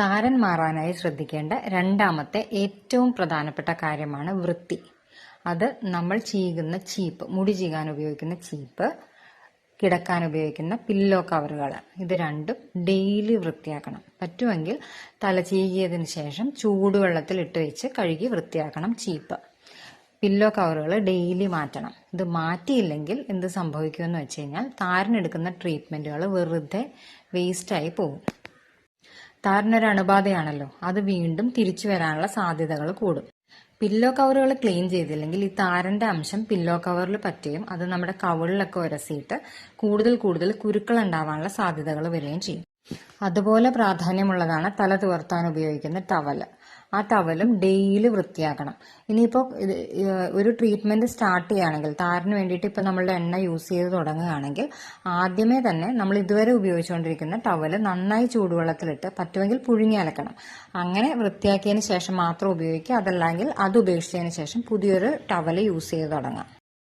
താരൻ മാറാനായി ശ്രദ്ധിക്കേണ്ട രണ്ടാമത്തെ ഏറ്റവും പ്രധാനപ്പെട്ട കാര്യമാണ് വൃത്തി. അത് നമ്മൾ ചീകുന്ന ചീപ്പ് മുടി ചീകാൻ ഉപയോഗിക്കുന്ന ചീപ്പ് കിടക്കാൻ ഉപയോഗിക്കുന്ന പില്ലോ കവറുകൾ. ഇത് രണ്ടും ഡെയിലി വൃത്തിയാക്കണം. പറ്റുമെങ്കിൽ തല ചീകിയതിന് ശേഷം ചൂടുവെള്ളത്തിൽ ഇട്ട് വെച്ച് കഴുകി വൃത്തിയാക്കണം ചീപ്പ്. പില്ലോ കവറുകൾ ഡെയിലി മാറ്റണം. ഇത് മാറ്റിയില്ലെങ്കിൽ എന്ത് സംഭവിക്കുമെന്ന് വെച്ച് കഴിഞ്ഞാൽ താരനെടുക്കുന്ന ട്രീറ്റ്മെന്റുകൾ വെറുതെ വേസ്റ്റായി പോകും. താരനൊരു അണുബാധയാണല്ലോ അത് വീണ്ടും തിരിച്ചു വരാനുള്ള സാധ്യതകൾ കൂടും. പില്ലോ കവറുകൾ ക്ലീൻ ചെയ്തില്ലെങ്കിൽ ഈ താരന്റെ അംശം പില്ലോ കവറിൽ പറ്റുകയും അത് നമ്മുടെ കവിളിലൊക്കെ ഉരസിയിട്ട് കൂടുതൽ കൂടുതൽ കുരുക്കൾ ഉണ്ടാവാനുള്ള സാധ്യതകൾ വരികയും ചെയ്യും. അതുപോലെ പ്രാധാന്യമുള്ളതാണ് തല തുവർത്താൻ ഉപയോഗിക്കുന്ന ടവൽ ആ ടവലും ഡെയിലി വൃത്തിയാക്കണം. ഇനിയിപ്പോൾ ഇത് ഒരു ട്രീറ്റ്മെന്റ് സ്റ്റാർട്ട് ചെയ്യുകയാണെങ്കിൽ താരന് വേണ്ടിയിട്ട് ഇപ്പോൾ നമ്മളുടെ എണ്ണ യൂസ് ചെയ്ത് തുടങ്ങുകയാണെങ്കിൽ ആദ്യമേ തന്നെ നമ്മൾ ഇതുവരെ ഉപയോഗിച്ചുകൊണ്ടിരിക്കുന്ന ടവൽ നന്നായി ചൂടുവെള്ളത്തിലിട്ട് പറ്റുമെങ്കിൽ പുഴുങ്ങി അലക്കണം. അങ്ങനെ വൃത്തിയാക്കിയതിന് ശേഷം മാത്രം ഉപയോഗിക്കുക. അതല്ലെങ്കിൽ അത് ഉപേക്ഷിച്ചതിന് ശേഷം പുതിയൊരു ടവൽ യൂസ് ചെയ്ത് തുടങ്ങാം.